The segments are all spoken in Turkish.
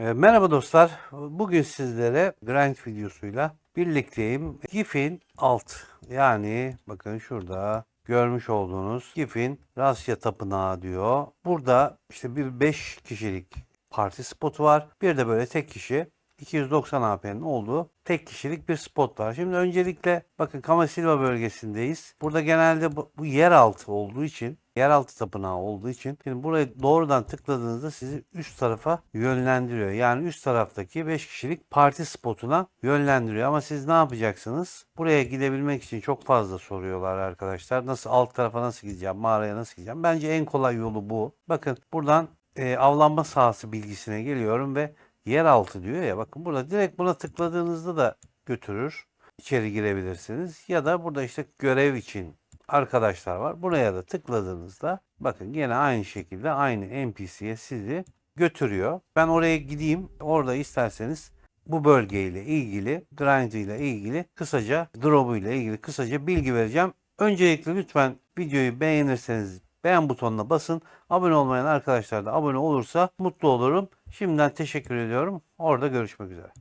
E, Merhaba dostlar. Bugün sizlere grind videosuyla birlikteyim. GIF'in alt yani bakın şurada görmüş olduğunuz GIF'in Rasya Tapınağı diyor. Burada işte bir 5 kişilik parti spotu var. Bir de böyle tek kişi 290 AP'nin olduğu tek kişilik bir spot var. Şimdi öncelikle bakın Kamasilva bölgesindeyiz. Burada genelde bu, bu yeraltı olduğu için yeraltı tapınağı olduğu için şimdi buraya doğrudan tıkladığınızda sizi üst tarafa yönlendiriyor. Yani üst taraftaki 5 kişilik parti spotuna yönlendiriyor. Ama siz ne yapacaksınız? Buraya gidebilmek için çok fazla soruyorlar arkadaşlar. Nasıl alt tarafa nasıl gideceğim? Mağaraya nasıl gideceğim? Bence en kolay yolu bu. Bakın buradan e, avlanma sahası bilgisine geliyorum ve yeraltı diyor ya bakın burada direkt buna tıkladığınızda da götürür. İçeri girebilirsiniz ya da burada işte görev için arkadaşlar var. Buraya da tıkladığınızda bakın yine aynı şekilde aynı NPC'ye sizi götürüyor. Ben oraya gideyim. Orada isterseniz bu bölgeyle ilgili, grind ile ilgili kısaca, drop'u ile ilgili kısaca bilgi vereceğim. Öncelikle lütfen videoyu beğenirseniz beğen butonuna basın. Abone olmayan arkadaşlar da abone olursa mutlu olurum. Şimdiden teşekkür ediyorum. Orada görüşmek üzere.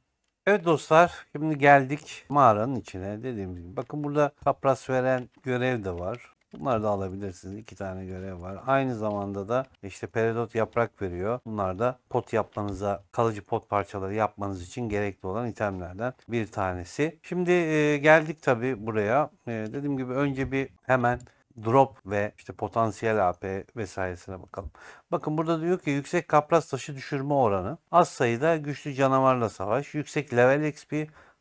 Evet dostlar şimdi geldik mağaranın içine dediğimiz gibi. Bakın burada kapras veren görev de var. Bunları da alabilirsiniz. İki tane görev var. Aynı zamanda da işte peridot yaprak veriyor. Bunlar da pot yapmanıza, kalıcı pot parçaları yapmanız için gerekli olan itemlerden bir tanesi. Şimdi e, geldik tabii buraya. E, dediğim gibi önce bir hemen drop ve işte potansiyel AP vesairesine bakalım. Bakın burada diyor ki yüksek kapras taşı düşürme oranı, az sayıda güçlü canavarla savaş, yüksek level XP,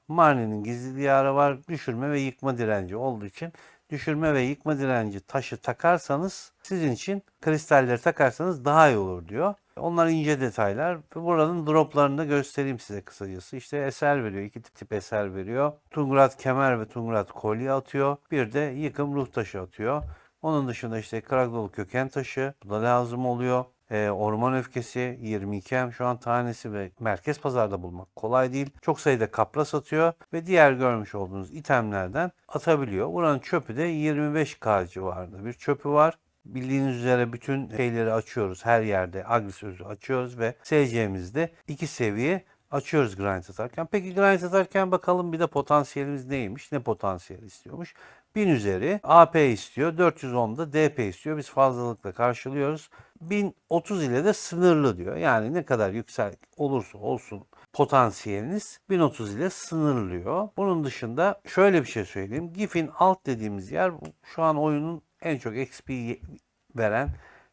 Marnie'nin gizli diyarı var, düşürme ve yıkma direnci olduğu için düşürme ve yıkma direnci taşı takarsanız sizin için kristalleri takarsanız daha iyi olur diyor. Onlar ince detaylar. Buranın droplarını da göstereyim size kısacası. İşte eser veriyor. iki tip, tip eser veriyor. Tungrat kemer ve Tungrat kolye atıyor. Bir de yıkım ruh taşı atıyor. Onun dışında işte Kragdol köken taşı. Bu da lazım oluyor. Ee, orman öfkesi 22 hem şu an tanesi ve merkez pazarda bulmak kolay değil. Çok sayıda kapra satıyor ve diğer görmüş olduğunuz itemlerden atabiliyor. Buranın çöpü de 25k civarında bir çöpü var. Bildiğiniz üzere bütün şeyleri açıyoruz. Her yerde agri sözü açıyoruz ve SC'mizde iki seviye açıyoruz grind atarken. Peki grind atarken bakalım bir de potansiyelimiz neymiş? Ne potansiyel istiyormuş? 1000 üzeri AP istiyor. 410'da DP istiyor. Biz fazlalıkla karşılıyoruz. 1030 ile de sınırlı diyor. Yani ne kadar yüksek olursa olsun potansiyeliniz 1030 ile sınırlıyor. Bunun dışında şöyle bir şey söyleyeyim. GIF'in alt dediğimiz yer şu an oyunun en çok XP veren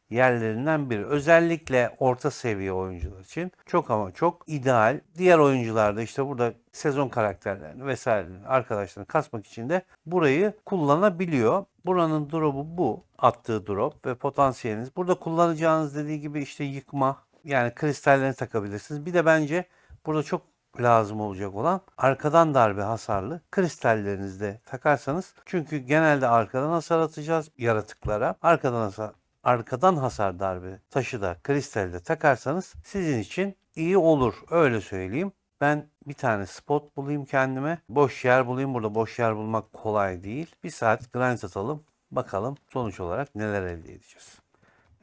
yerlerinden biri. Özellikle orta seviye oyuncular için çok ama çok ideal. Diğer oyuncular da işte burada sezon karakterlerini vesaire arkadaşlarını kasmak için de burayı kullanabiliyor. Buranın drop'u bu. Attığı drop ve potansiyeliniz. Burada kullanacağınız dediği gibi işte yıkma yani kristallerini takabilirsiniz. Bir de bence burada çok lazım olacak olan arkadan darbe hasarlı kristallerinizi de takarsanız çünkü genelde arkadan hasar atacağız yaratıklara. Arkadan hasar arkadan hasar darbe taşı da kristalde takarsanız sizin için iyi olur. Öyle söyleyeyim. Ben bir tane spot bulayım kendime. Boş yer bulayım. Burada boş yer bulmak kolay değil. Bir saat grind atalım. Bakalım sonuç olarak neler elde edeceğiz.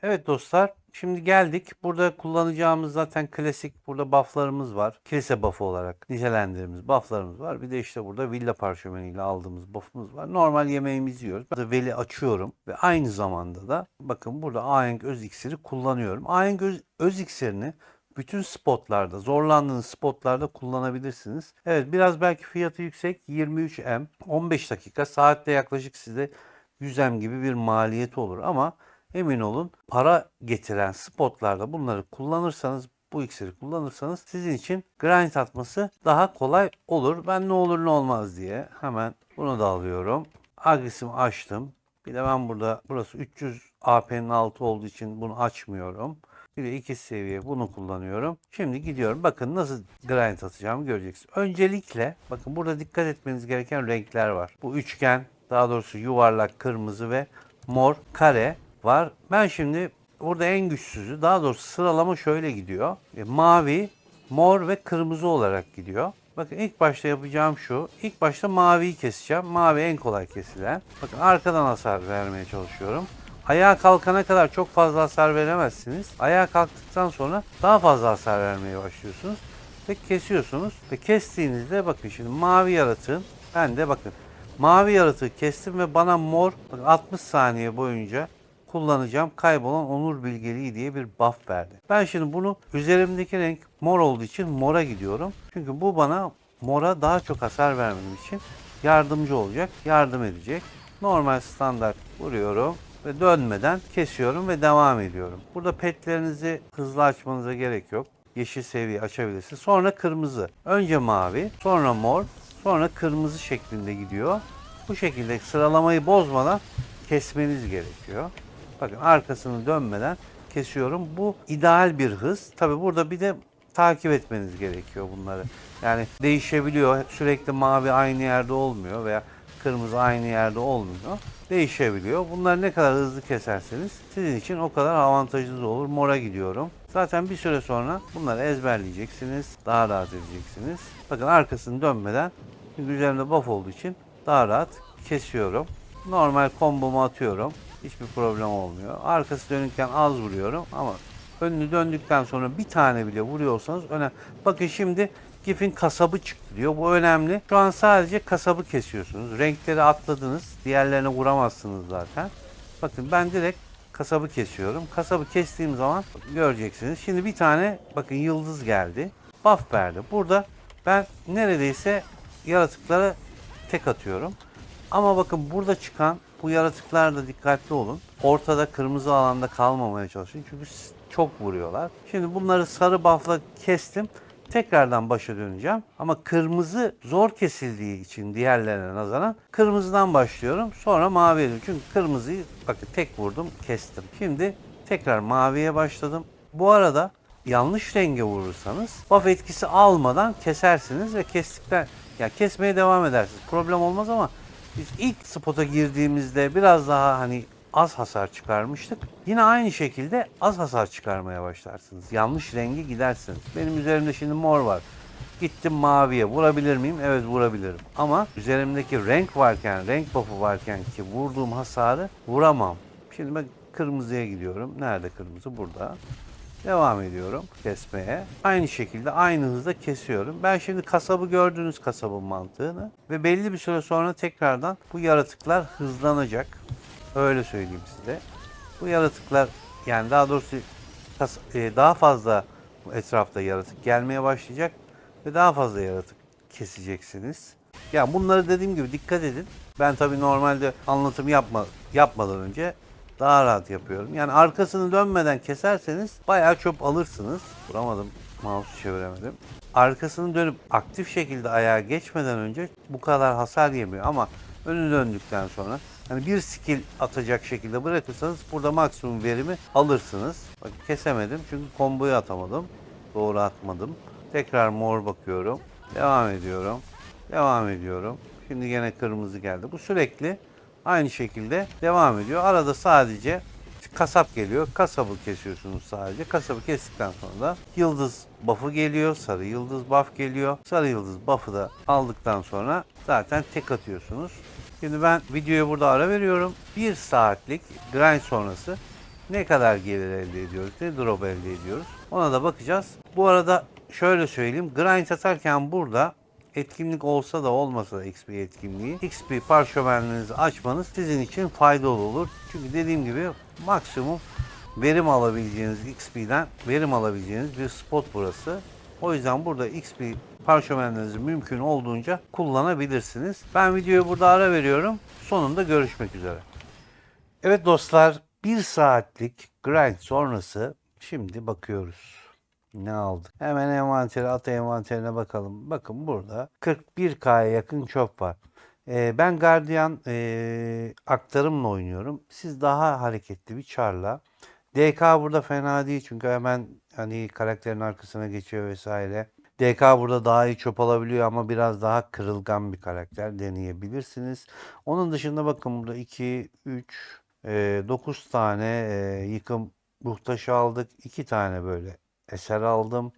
Evet dostlar şimdi geldik. Burada kullanacağımız zaten klasik burada bufflarımız var. Kilise buff'ı olarak nitelendirdiğimiz bufflarımız var. Bir de işte burada villa parşömeniyle aldığımız buff'ımız var. Normal yemeğimizi yiyoruz. Burada veli açıyorum ve aynı zamanda da bakın burada Ahenk öz iksiri kullanıyorum. Ahenk öz, öz iksirini bütün spotlarda, zorlandığınız spotlarda kullanabilirsiniz. Evet biraz belki fiyatı yüksek 23M 15 dakika saatte yaklaşık size 100M gibi bir maliyeti olur ama emin olun para getiren spotlarda bunları kullanırsanız bu iksiri kullanırsanız sizin için grind atması daha kolay olur. Ben ne olur ne olmaz diye hemen bunu da alıyorum. Agresimi açtım. Bir de ben burada burası 300 AP'nin altı olduğu için bunu açmıyorum. Bir de iki seviye bunu kullanıyorum. Şimdi gidiyorum. Bakın nasıl grind atacağımı göreceksiniz. Öncelikle bakın burada dikkat etmeniz gereken renkler var. Bu üçgen daha doğrusu yuvarlak kırmızı ve mor kare var. Ben şimdi burada en güçsüzü daha doğrusu sıralama şöyle gidiyor. E, mavi, mor ve kırmızı olarak gidiyor. Bakın ilk başta yapacağım şu. İlk başta maviyi keseceğim. Mavi en kolay kesilen. Bakın arkadan hasar vermeye çalışıyorum. Ayağa kalkana kadar çok fazla hasar veremezsiniz. Ayağa kalktıktan sonra daha fazla hasar vermeye başlıyorsunuz ve kesiyorsunuz ve kestiğinizde bakın şimdi mavi yaratığın ben de bakın mavi yaratığı kestim ve bana mor bakın 60 saniye boyunca kullanacağım kaybolan onur bilgeliği diye bir buff verdi. Ben şimdi bunu üzerimdeki renk mor olduğu için mora gidiyorum. Çünkü bu bana mora daha çok hasar vermem için yardımcı olacak, yardım edecek. Normal standart vuruyorum ve dönmeden kesiyorum ve devam ediyorum. Burada petlerinizi hızlı açmanıza gerek yok. Yeşil seviye açabilirsiniz. Sonra kırmızı. Önce mavi, sonra mor, sonra kırmızı şeklinde gidiyor. Bu şekilde sıralamayı bozmadan kesmeniz gerekiyor. Bakın arkasını dönmeden kesiyorum. Bu ideal bir hız. Tabi burada bir de takip etmeniz gerekiyor bunları. Yani değişebiliyor. Sürekli mavi aynı yerde olmuyor veya kırmızı aynı yerde olmuyor. Değişebiliyor. Bunları ne kadar hızlı keserseniz sizin için o kadar avantajınız olur. Mora gidiyorum. Zaten bir süre sonra bunları ezberleyeceksiniz. Daha rahat edeceksiniz. Bakın arkasını dönmeden çünkü üzerimde buff olduğu için daha rahat kesiyorum. Normal kombomu atıyorum. Hiçbir problem olmuyor. Arkası dönükken az vuruyorum ama önünü döndükten sonra bir tane bile vuruyorsanız önemli. Bakın şimdi Gif'in kasabı çıktı diyor. Bu önemli. Şu an sadece kasabı kesiyorsunuz. Renkleri atladınız. Diğerlerine vuramazsınız zaten. Bakın ben direkt kasabı kesiyorum. Kasabı kestiğim zaman göreceksiniz. Şimdi bir tane bakın yıldız geldi. Buff verdi. Burada ben neredeyse yaratıklara tek atıyorum. Ama bakın burada çıkan bu yaratıklarda dikkatli olun. Ortada kırmızı alanda kalmamaya çalışın. Çünkü çok vuruyorlar. Şimdi bunları sarı buff'la kestim. Tekrardan başa döneceğim. Ama kırmızı zor kesildiği için diğerlerine nazaran kırmızıdan başlıyorum. Sonra maviye dönüyorum. Çünkü kırmızıyı bakın tek vurdum kestim. Şimdi tekrar maviye başladım. Bu arada yanlış renge vurursanız buff etkisi almadan kesersiniz ve kestikten ya kesmeye devam edersiniz. Problem olmaz ama biz ilk spota girdiğimizde biraz daha hani az hasar çıkarmıştık. Yine aynı şekilde az hasar çıkarmaya başlarsınız. Yanlış rengi gidersiniz. Benim üzerimde şimdi mor var. Gittim maviye. Vurabilir miyim? Evet vurabilirim. Ama üzerimdeki renk varken, renk buff'u varken ki vurduğum hasarı vuramam. Şimdi ben kırmızıya gidiyorum. Nerede kırmızı? Burada. Devam ediyorum kesmeye. Aynı şekilde aynı hızda kesiyorum. Ben şimdi kasabı gördünüz kasabın mantığını. Ve belli bir süre sonra tekrardan bu yaratıklar hızlanacak. Öyle söyleyeyim size. Bu yaratıklar yani daha doğrusu e, daha fazla etrafta yaratık gelmeye başlayacak ve daha fazla yaratık keseceksiniz. Ya bunları dediğim gibi dikkat edin. Ben tabii normalde anlatım yapma yapmadan önce daha rahat yapıyorum. Yani arkasını dönmeden keserseniz bayağı çöp alırsınız. Vuramadım. Mouse'u çeviremedim. Arkasını dönüp aktif şekilde ayağa geçmeden önce bu kadar hasar yemiyor ama önü döndükten sonra hani bir skill atacak şekilde bırakırsanız burada maksimum verimi alırsınız. Bak kesemedim çünkü komboyu atamadım. Doğru atmadım. Tekrar mor bakıyorum. Devam ediyorum. Devam ediyorum. Şimdi gene kırmızı geldi. Bu sürekli aynı şekilde devam ediyor. Arada sadece kasap geliyor. Kasabı kesiyorsunuz sadece. Kasabı kestikten sonra da yıldız buff'ı geliyor. Sarı yıldız buff geliyor. Sarı yıldız buff'ı da aldıktan sonra zaten tek atıyorsunuz. Şimdi ben videoya burada ara veriyorum. Bir saatlik grind sonrası ne kadar gelir elde ediyoruz, ne drop elde ediyoruz ona da bakacağız. Bu arada şöyle söyleyeyim. Grind atarken burada etkinlik olsa da olmasa da XP etkinliği XP parşömenlerinizi açmanız sizin için faydalı olur. Çünkü dediğim gibi maksimum verim alabileceğiniz XP'den verim alabileceğiniz bir spot burası. O yüzden burada XP parşömenlerinizi mümkün olduğunca kullanabilirsiniz. Ben videoyu burada ara veriyorum. Sonunda görüşmek üzere. Evet dostlar bir saatlik grind sonrası şimdi bakıyoruz. Ne aldık? Hemen envantere, ata envanterine bakalım. Bakın burada 41K'ya yakın çöp var. Ee, ben gardiyan ee, aktarımla oynuyorum. Siz daha hareketli bir çarla. DK burada fena değil çünkü hemen hani karakterin arkasına geçiyor vesaire. DK burada daha iyi çöp alabiliyor ama biraz daha kırılgan bir karakter deneyebilirsiniz. Onun dışında bakın burada 2, 3, 9 tane e, yıkım ruhtaşı aldık. 2 tane böyle eser aldım.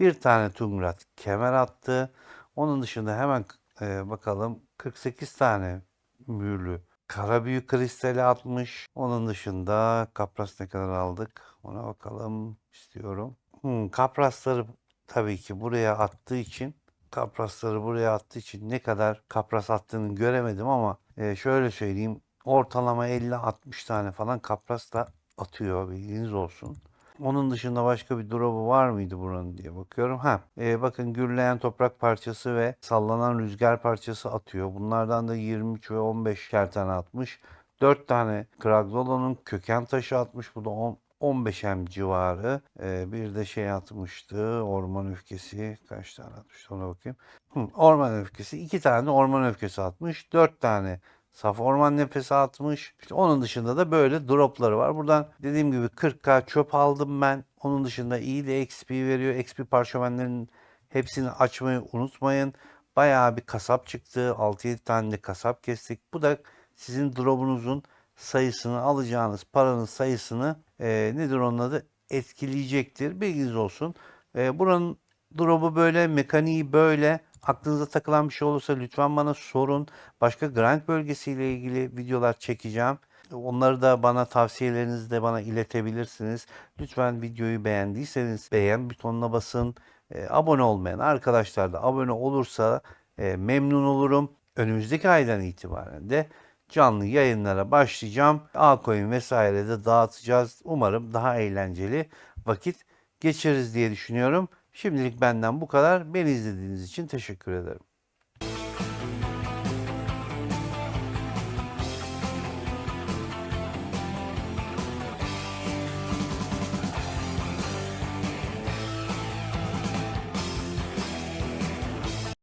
Bir tane Tungrat kemer attı. Onun dışında hemen e, bakalım 48 tane mühürlü Kara büyük kristali atmış. Onun dışında kapras ne kadar aldık? Ona bakalım istiyorum. Hmm, kaprasları tabii ki buraya attığı için kaprasları buraya attığı için ne kadar kapras attığını göremedim ama e, şöyle söyleyeyim ortalama 50-60 tane falan kapras da atıyor bilginiz olsun. Onun dışında başka bir drop'u var mıydı buranın diye bakıyorum. Ha, e, bakın gürleyen toprak parçası ve sallanan rüzgar parçası atıyor. Bunlardan da 23 ve 15 tane atmış. 4 tane Kragzolo'nun köken taşı atmış. Bu da 10, 15 M civarı. E, bir de şey atmıştı. Orman öfkesi. Kaç tane atmıştı ona bakayım. Hı, orman öfkesi. 2 tane orman öfkesi atmış. 4 tane Saf orman nefesi atmış. İşte onun dışında da böyle dropları var. Buradan dediğim gibi 40k çöp aldım ben. Onun dışında iyi de XP veriyor. XP parşömenlerin hepsini açmayı unutmayın. Bayağı bir kasap çıktı. 6-7 tane de kasap kestik. Bu da sizin drop'unuzun sayısını alacağınız paranın sayısını e, nedir onun adı etkileyecektir. Bilginiz olsun. E, buranın drop'u böyle, mekaniği böyle. Aklınıza takılan bir şey olursa lütfen bana sorun. Başka grind bölgesiyle ilgili videolar çekeceğim. Onları da bana tavsiyelerinizi de bana iletebilirsiniz. Lütfen videoyu beğendiyseniz beğen butonuna basın. E, abone olmayan arkadaşlar da abone olursa e, memnun olurum. Önümüzdeki aydan itibaren de canlı yayınlara başlayacağım. Altcoin vesaire de dağıtacağız. Umarım daha eğlenceli vakit geçiririz diye düşünüyorum. Şimdilik benden bu kadar. Beni izlediğiniz için teşekkür ederim.